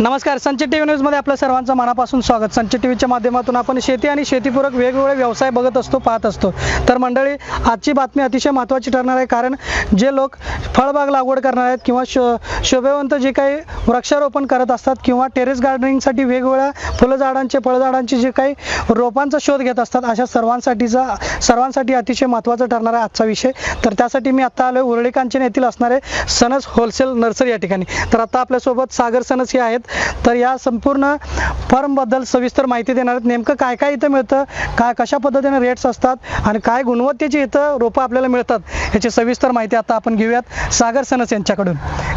नमस्कार संच T V न्यूजमध्ये आपल्या सर्वांचं मनापासून स्वागत. संच टी व्हीच्या माध्यमातून आपण शेती आणि शेतीपूरक वेगवेगळे व्यवसाय बघत असतो पाहत असतो. तर मंडळी आजची बातमी अतिशय महत्त्वाची ठरणार आहे कारण जे लोक फळबाग लागवड करणार आहेत किंवा शो शोभेवंत जे काही वृक्षारोपण करत असतात किंवा टेरेस गार्डनिंगसाठी वेगवेगळ्या फुलझाडांचे फळझाडांचे जे काही रोपांचा शोध घेत असतात अशा सर्वांसाठीचा सर्वांसाठी अतिशय महत्त्वाचा ठरणार आहे आजचा विषय. तर त्यासाठी मी आत्ता आलो उरळी कांचन येथील असणारे सनस होलसेल नर्सरी या ठिकाणी. तर आता आपल्यासोबत सागर सनस हे आहेत. तर या संपूर्ण फर्मबद्दल सविस्तर माहिती देणार आहेत. नेमकं काय काय इथं मिळतं काय कशा पद्धतीने रेट्स असतात आणि काय गुणवत्तेची इथं रोपं आपल्याला मिळतात याची सविस्तर माहिती आता आपण घेऊयात सागर सनस यांच्याकडून.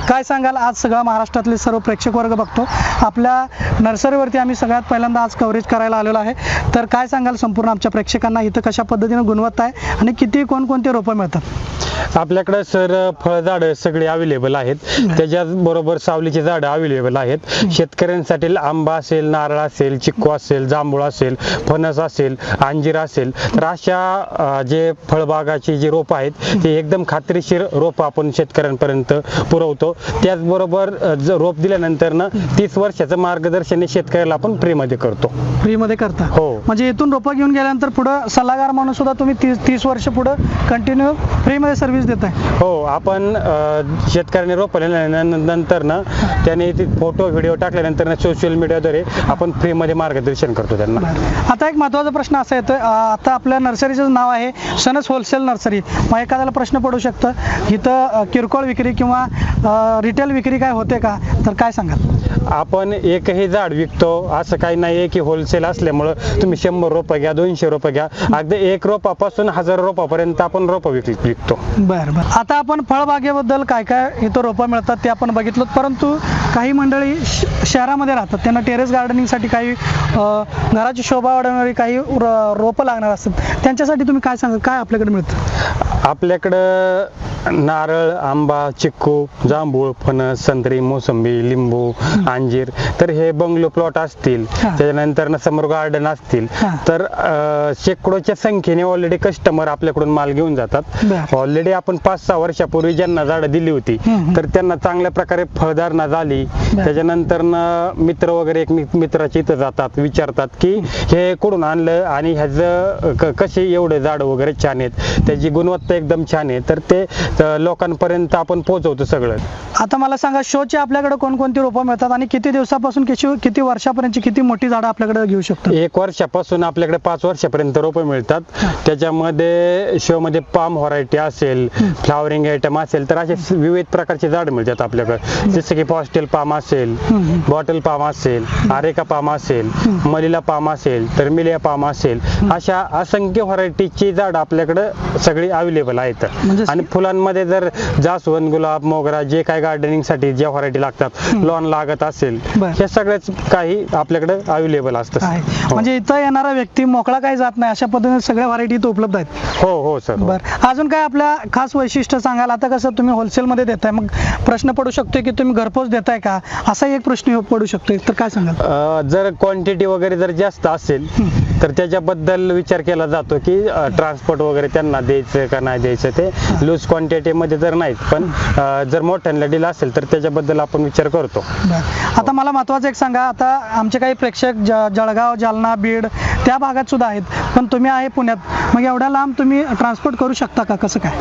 काय सांगाल? आज सगळा महाराष्ट्रातले सर्व प्रेक्षक वर्ग बघतो. आपल्या नर्सरीवरती आम्ही सगळ्यात पहिल्यांदा आज कव्हरेज करायला आलेलो आहे. तर काय सांगाल संपूर्ण आमच्या प्रेक्षकांना? इथं कशा पद्धतीने गुणवत्ता आहे आणि किती कोणकोणते रोपं मिळतात? आपल्याकडे सर फळझाडं सगळे अवेलेबल आहेत. त्याच्याच बरोबर सावलीची झाडं अवेलेबल आहेत. शेतकऱ्यांसाठी आंबा असेल नारळ असेल चिक्कू असेल जांभूळ असेल फणस असेल अंजीर असेल तर अशा जे फळबागाची जी रोपं आहेत ते एकदम खात्रीशीर रोपं आपण शेतकऱ्यांपर्यंत पुरवतो. त्याचबरोबर रोप दिल्यानंतर ना तीस वर्षाचं मार्गदर्शन शेतकऱ्याला आपण फ्रीमध्ये करतो. फ्रीमध्ये करता? हो. म्हणजे इथून रोपं घेऊन गेल्यानंतर पुढं सल्लागार म्हणून सुद्धा तुम्ही तीस तीस वर्ष पुढं कंटिन्यू फ्रीमध्ये सर्व्हिस देताय? हो आपण शेतकऱ्याने रोपं नंतर ना त्याने फोटो व्हिडिओ टाकल्यानंतर ना सोशल मीडियाद्वारे आपण फ्रीमध्ये मार्गदर्शन करतो त्यांना. आता एक महत्त्वाचा प्रश्न असा येतोय आता आपल्या नर्सरीचं नाव आहे सनस होलसेल नर्सरी. मग एखाद्याला प्रश्न पडू शकतं इथं किरकोळ विक्री किंवा रिटेल विक्री काय होते का? तर काय सांगाल? आपण एकही झाड विकतो असं काही नाही आहे की होलसेल असल्यामुळं तुम्ही शंभर रुपये घ्या दोनशे रुपये घ्या. अगदी एक रोपापासून हजार रोपापर्यंत आपण रोपं विक विकतो. बरं बरं. आता आपण फळबागेबद्दल काय काय इथं रोपं मिळतात ते आपण बघितलं परंतु काही मंडळी शहरामध्ये राहतात. त्यांना टेरेस गार्डनिंगसाठी काही घराची शोभा वाढवणारी काही रोपं लागणार असतात. त्यांच्यासाठी तुम्ही काय सांगा काय आपल्याकडे मिळतं? आपल्याकडं नारळ आंबा चिक्कू जांभूळ फणस संत्री मोसंबी लिंबू अंजीर तर हे बंगलो प्लॉट असतील. त्याच्यानंतर ना समोर गार्डन असतील. तर शेकडोच्या संख्येने ऑलरेडी कस्टमर आपल्याकडून माल घेऊन जातात. ऑलरेडी आपण पाच सहा वर्षापूर्वी ज्यांना झाडं दिली होती. तर त्यांना चांगल्या प्रकारे फळधारणा झाली. त्याच्यानंतर ना मित्र वगैरे एक मित्राच्या इथं जातात विचारतात की हे कुठून आणलं आणि ह्याचं कसे एवढे झाड वगैरे छान आहेत त्याची गुणवत्ता एकदम छान आहे तर ते अं, लोकांपर्यंत आपण पोहोचवतो सगळं. आता मला सांगा शोचे आपल्याकडे कोणकोणती रोपं मिळतात आणि किती दिवसापासून किती किती वर्षापर्यंतची किती मोठी झाडं आपल्याकडे घेऊ शकतो एक वर्षापासून आपल्याकडे पाच वर्षापर्यंत रोपं मिळतात. त्याच्यामध्ये शो मध्ये पाम व्हरायटी असेल फ्लावरिंग आयटम असेल तर असे विविध प्रकारचे झाड मिळतात आपल्याकडे. जसं की पॉस्टेल पाम असेल. बॉटल पाम असेल आरेका पाम असेल मलिला पाम असेल तरमिलिया पाम असेल अशा असंख्य व्हरायटीची झाड आपल्याकडे सगळी अवेलेबल आहेत. म्हणजे आणि फुलांमध्ये जर जास्वंद गुलाब मोगरा जे काय गार्डनिंगसाठी ज्या व्हरायटी लागतात लॉन लागत असेल. हे सगळ्याच काही आपल्याकडे अवेलेबल असतं हो. म्हणजे इथं येणारा व्यक्ती मोकळा काही जात नाही अशा पद्धतीने सगळ्या व्हरायटी इथं उपलब्ध आहेत. हो हो सर हो. बर. अजून काय आपल्या खास वैशिष्ट्य सांगाल? आता कसं तुम्ही होलसेलमध्ये देताय मग प्रश्न पडू शकतोय की तुम्ही घरपोच देताय का? असा एक प्रश्न पडू शकतोय तर काय सांगाल? जर क्वांटिटी वगैरे जर जास्त असेल तर त्याच्याबद्दल विचार केला जातो की ट्रान्सपोर्ट वगैरे त्यांना द्यायचं का नाही द्यायचं ते लूज क्वांटिटी मध्ये जर नाहीत पण जर मोठ्यांना डील असेल तर त्याच्याबद्दल आपण विचार करतो. आता मला महत्वाचं एक सांगा आता आमचे काही प्रेक्षक जळगाव जालना बीड त्या भागात सुद्धा आहेत पण तुम्ही आहे पुण्यात. मग एवढ्या लांब तुम्ही ट्रान्सपोर्ट करू शकता का? कसं काय?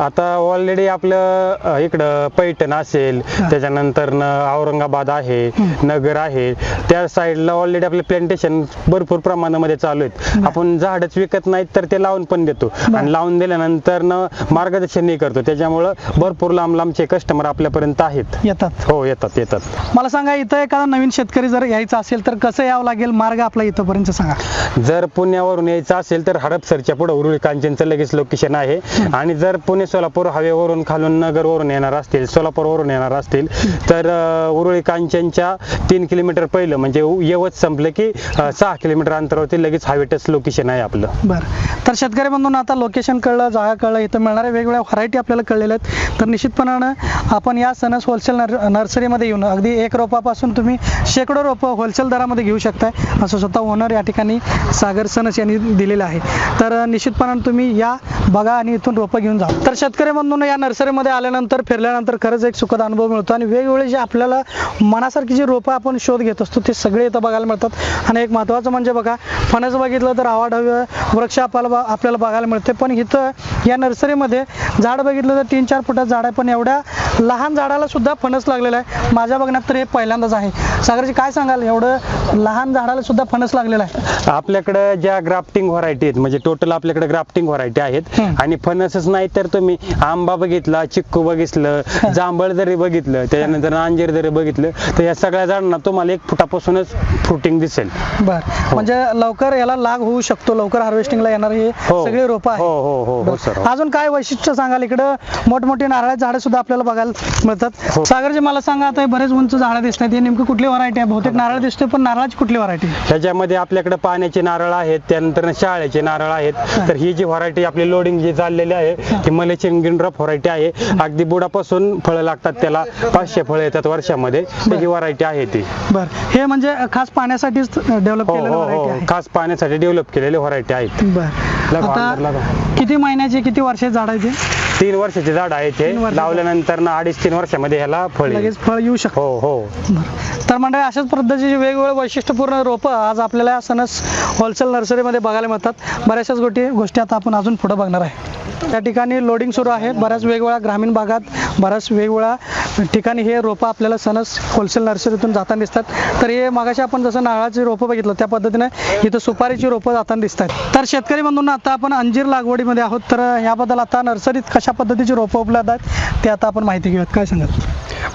आता ऑलरेडी आपलं इकडं पैठण असेल त्याच्यानंतर औरंगाबाद आहे नगर आहे त्या साईडला ऑलरेडी आपले प्लांटेशन भरपूर प्रमाणामध्ये चालू आहेत. आपण झाडच विकत नाहीत तर ते लावून पण देतो. आणि लावून दिल्यानंतर न मार्गदर्शनही करतो. त्याच्यामुळं भरपूर लांब लांबचे कस्टमर आपल्यापर्यंत आहेत. येतात. हो येतात येतात. मला सांगा इथं एखादा नवीन शेतकरी जर यायचा असेल तर कसं यावं लागेल? मार्ग आपला इथंपर्यंत सांगा. जर पुण्यावरून यायचं असेल तर हडपसरच्या पुढे उरुळी कांचनचं लगेच लोकेशन आहे. आणि जर पुणे सोलापूर हवेवरून खालून नगरवरून येणार असतील सोलापूरवरून येणार असतील तर उरुळी कांचनच्या तीन किलोमीटर पहिलं म्हणजे यवत संपलं की सहा किलोमीटर अंतरावरती लगेच हवे टच लोकेशन आहे आपलं. बरं. तर शेतकरी बंधूंना आता लोकेशन कळलं जागा कळलं इथं मिळणाऱ्या वेगवेगळ्या व्हरायटी आपल्याला कळलेल्या आहेत. तर निश्चितपणानं आपण या सणस होलसेल नर नर्सरीमध्ये येऊन अगदी एक रोपापासून तुम्ही शेकडो रोपं होलसेल दरामध्ये घेऊ शकताय असं स्वतः ओनर या ठिकाणी सागर सणस यांनी दिलेलं आहे. तर निश्चितपणानं तुम्ही या बघा आणि इथून रोपं घेऊन जा. तर शेतकरी बंधूंनो या नर्सरीमध्ये आल्यानंतर फिरल्यानंतर खरंच एक सुखद अनुभव मिळतो आणि वेगवेगळे जे आपल्याला मनासारखी जी रोपं आपण शोध घेत असतो ते सगळे इथं बघायला मिळतात. आणि एक महत्त्वाचं म्हणजे बघा फणस बघितलं तर आवाढव्य वृक्ष आपल्याला आपल्याला बघायला मिळते पण इथं या नर्सरीमध्ये झाड बघितलं तर तीन चार फुटात झाड आहे पण एवढ्या लहान झाडाला सुद्धा फणस लागलेला आहे. माझ्या बघण्यात तर हे पहिल्यांदाच आहे. सागरजी काय सांगाल? एवढं लहान झाडाला सुद्धा फणस लागलेला आहे. आपल्याकडे ज्या ग्राफ्टिंग व्हरायटी आहेत म्हणजे टोटल आपल्याकडे ग्राफ्टिंग व्हरायटी आहेत. आणि फणसच नाही तर तुम्ही आंबा बघितला चिक्कू बघितलं जांभळ जरी बघितलं त्याच्यानंतर अंजीर जरी बघितलं तर या सगळ्या झाडांना तुम्हाला एक फुटापासूनच फ्रुटिंग दिसेल. बर. म्हणजे लवकर याला लाग होऊ शकतो लवकर हार्वेस्टिंगला येणार हे हो. सगळी रोपं हो, हो, हो, हो. सर. अजून काय वैशिष्ट्य सांगाल इकडं? मोठमोठी नारळाची झाडं सुद्धा आपल्याला बघायला मिळतात. हो. सागरजी मला सांगा आता हे बरेच उंच झाडं दिसत आहेत. हे नेमकं कुठली व्हरायटी आहे? बहुतेक नारळ दिसतोय पण नारळाची कुठली व्हरायटी ह्याच्यामध्ये आपल्याकडे पाण्याचे नारळ आहेत त्यानंतर शाळेचे नारळ आहेत. तर ही जी व्हरायटी आपली लोडिंग जी चाललेली आहे ती मलेशियन गिंड्रॉप व्हरायटी आहे. अगदी बुडापासून फळं लागतात त्याला पाचशे फळं येतात वर्षामध्ये. त्याची व्हरायटी आहे ती. बर. हे म्हणजे खास पाण्यासाठीच डेव्हलप हो केलेलं हो हो. आहे? खास पाण्यासाठी डेव्हलप केलेली व्हरायटी लगा. किती महिन्याचे किती वर्षाचे झाड आहे ते? तीन वर्षाचे झाड आहे ते तीन वर्षाचं. लावल्यानंतर ना अडीच तीन वर्षामध्ये ह्याला फळ येईल. लगेच फळ येऊ शकतं हो हो बरं. तर मंडळी अशाच पद्धतीची वेगवेगळे वैशिष्ट्यपूर्ण रोपं आज आपल्याला या सणस होलसेल नर्सरीमध्ये बघायला मिळतात बऱ्याचशाच गोष्टी गोष्टी आता आपण अजून पुढे बघणार आहे त्या ठिकाणी लोडिंग सुरू आहे बऱ्याच वेगवेगळ्या ग्रामीण भागात बऱ्याच वेगवेगळ्या ठिकाणी हे रोपं आपल्याला सणस होलसेल नर्सरीतून जाताना दिसतात. तर हे मागाशी आपण जसं नारळाची रोपं बघितलं त्या पद्धतीने इथं सुपारीची रोपं जाताना दिसतात. तर शेतकरी बंधूंना आता आपण अंजीर लागवडीमध्ये आहोत. तर याबद्दल आता नर्सरीत कशा पद्धतीची रोपं उपलब्ध आहेत ते आता आपण माहिती घेऊयात. काय सांगाल?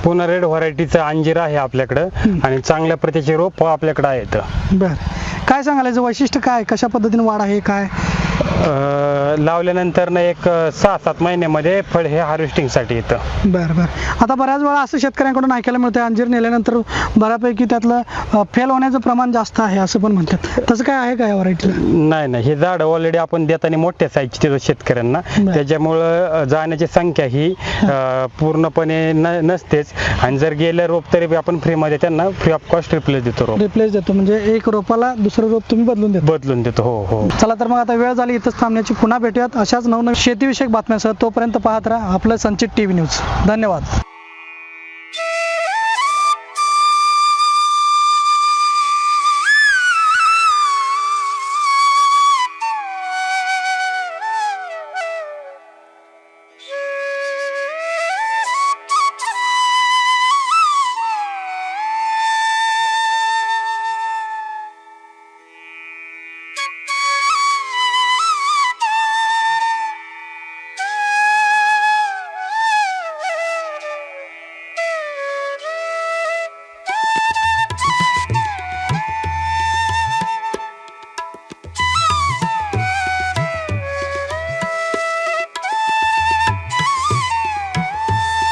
पुन्हा रेड व्हरायटीचं अंजीर आहे आपल्याकडं. आणि चांगल्या प्रतीचे रोप आपल्याकडे आहेत. बर. काय सांगाल याचं वैशिष्ट्य काय कशा पद्धतीने वाढ आहे काय? लावल्यानंतर ना एक सहा सात महिन्यामध्ये फळ हे हार्वेस्टिंगसाठी येतं. बर बर. आता बऱ्याच वेळा असं शेतकऱ्यांकडून ऐकायला मिळतं अंजीर नेल्यानंतर बऱ्यापैकी त्यातलं फेल होण्याचं प्रमाण जास्त आहे असं पण म्हणतात. तसं काय आहे का या व्हरायटीला नाही नाही. हे झाड ऑलरेडी आपण देताना मोठ्या साईजची देतो शेतकऱ्यांना. त्याच्यामुळं जाण्याची संख्या ही पूर्णपणे न नसतेच. आणि जर गेलं रोप तरी आपण फ्रीमध्ये त्यांना फ्री ऑफ कॉस्ट रिप्लेस देतो रोप. रिप्लेस देतो. म्हणजे एक रोपाला दुसरं रोप तुम्ही बदलून देतो. बदलून देतो. हो हो. चला तर मग आता वेळ झाली इथंच थांबण्याची पुन्हा भेटूयात. अशाच नवनवीन शेतीविषयक बातम्यांसह तोपर्यंत पाहत राहा आपलं संचित टी व्ही न्यूज. धन्यवाद.